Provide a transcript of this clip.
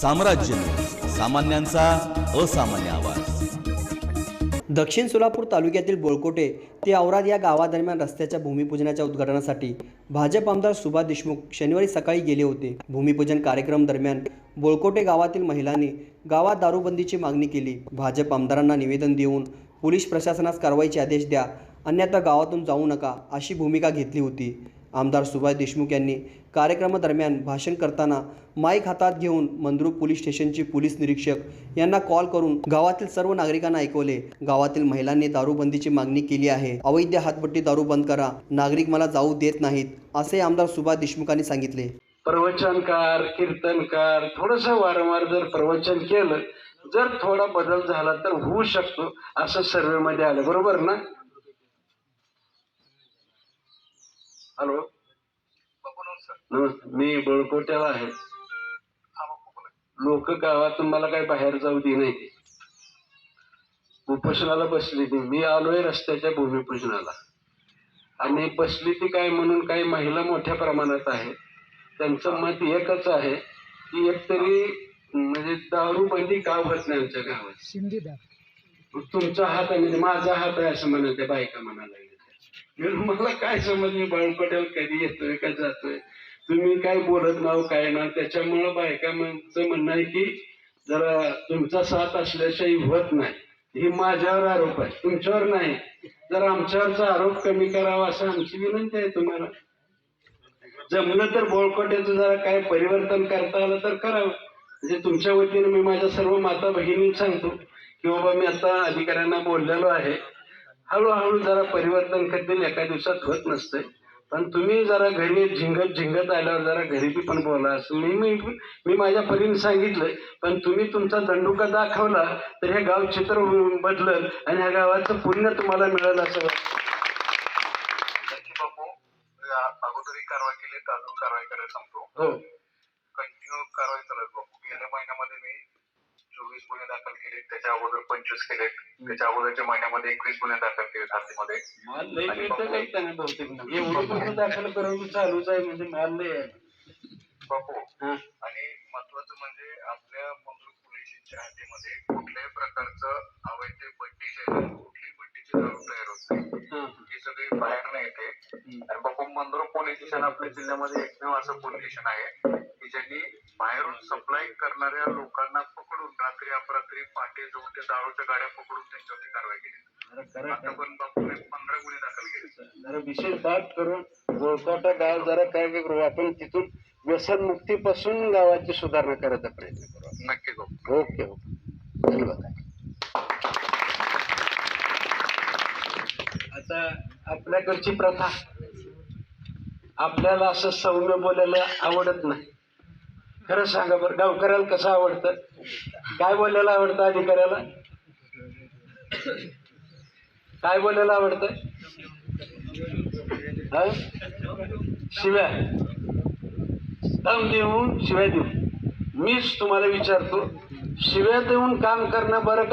साम्राज्य सामान्यांचा असामान्य आवाज. दक्षिण सोलापूर तालुक्यातील बोळकोटे ते औराद या गावादरम्यान रस्त्याच्या भूमिपूजनाच्या उद्घाटनासाठी भाजप आमदार सुभाष देशमुख शनिवारी सकाळी गेले होते. भूमिपूजन कार्यक्रम दरम्यान बोळकोटे गावातील महिलांनी गावात दारूबंदीची मागणी केली. भाजप आमदारांना निवेदन देऊन पोलीस प्रशासनास कारवाईचे आदेश द्या अन्यथा गावातून जाऊ नका अशी भूमिका घेतली होती. आमदार सुभाष देशमुख यांनी कार्यक्रमादरम्यान भाषण करताना माईक हातात घेऊन मंद्रुप पोलीस स्टेशनचे पोलीस निरीक्षक यांना कॉल करून गावातील सर्व नागरिकांना ऐकवले. गावातील महिलांनी दारूबंदीची मागणी केली आहे. अवैध हातपट्टी दारू बंद करा. नागरिक मला जाऊ देत नाहीत असे आमदार सुभाष देशमुखांनी सांगितले. प्रवचनकार कीर्तनकार थोडस वारंवार जर प्रवचन केलं जर थोडा बदल झाला तर होऊ शकतो असं सर्वेमध्ये आलं. बरोबर ना? हॅलो. नमस्ते मी बळकोट्याला आहे. लोक गावातून मला काही बाहेर जाऊ दे नाही. उपोषणाला बसली ती. मी आलोय रस्त्याच्या भूमिपूजनाला. आणि बसली ती काय म्हणून काही महिला मोठ्या प्रमाणात आहे त्यांचं मत एकच आहे की एकतरी म्हणजे दारू बंदी का होत नाही आमच्या गावात? तुमचा हात आहे म्हणजे माझा हात आहे असं म्हणत बायका म्हणायला मला काय समज मी बाळपटेल कधी येतोय का जातोय? तुम्ही काय बोलत नाव काय ना त्याच्यामुळं बायकांचं म्हणणं आहे की जरा तुमचा साथ असल्याशिवाय होत नाही. हे माझ्यावर आरोप आहे तुमच्यावर नाही. जर आमच्यावरचा आरोप कमी करावा असं आमची विनंती आहे तुम्हाला. जमलं तर बोळकोट्याचं जरा काय परिवर्तन करता आलं तर करावं. म्हणजे तुमच्या वतीने मी माझ्या सर्व माता भगिनी सांगतो की बाबा मी आता अधिकाऱ्यांना बोललेलो आहे. हळूहळू जरा परिवर्तन करतील एका दिवसात होत नसतंय. पण तुम्ही जरा घरी झिंगत झिंगत आल्यावर जरा घरी पण बोला. असं मी मी मी माझ्या परीने सांगितलंय पण तुम्ही तुमचा दंडुका दाखवला तर हे गाव चित्र बदलल आणि ह्या गावाचं पुण्य तुम्हाला मिळेल असं अगोदरही कारवाई केली तर अजून कारवाई करायला सांगतो. हो. कंटिन्यू कारवाई चालत बापू. गेल्या महिन्यामध्ये मी चोवीस गुन्हे दाखल केले त्याच्या अगोदर पंचवीस केले त्याच्या अगोदरच्या महिन्यामध्ये एकवीस गुन्हे दाखल केले एवढं पण दाखल करून चालूच आहे म्हणजे माल. बापू. आणि महत्वाचं म्हणजे आपल्या मंगळूर पोलिसांच्या हद्दीमध्ये कुठल्याही प्रकारचं अवैध पट्टी कुठलीही पट्टीची दारू तयार होत नाही. हा. सगळी बाहेर येते. आणि बापू मंद्रो पोलीस स्टेशन आपल्या जिल्ह्यामध्ये एकमेव असं पोलीस स्टेशन आहे की ज्यांनी बाहेरून सप्लाय करणाऱ्या लोकांना रात्री अपरात्री पहाटे जाऊन ते दारूच्या गाड्या पकडून त्यांच्यावरती कारवाई केली. आता पण पंधरा गुन्हे दाखल केले. जरा विशेष बात करून गोळकोटा गाव जरा काय करू. आपण तिथून व्यसन मुक्तीपासून गावाची सुधारणा करायचा प्रयत्न करू. नक्कीच बापू ओके ओके. धन्यवाद. आता आपल्याकडची प्रथा. आपल्याला असं सौम्य बोलायला आवडत नाही. खरं सांगा बरं गावकऱ्याला कसं आवडतं? काय बोलायला आवडतं अधिकाऱ्याला? काय बोलायला आवडतं? शिव्या. दम देऊन शिव्या देऊन मीच तुम्हाला विचारतो शिव्या देऊन काम करणं बरं का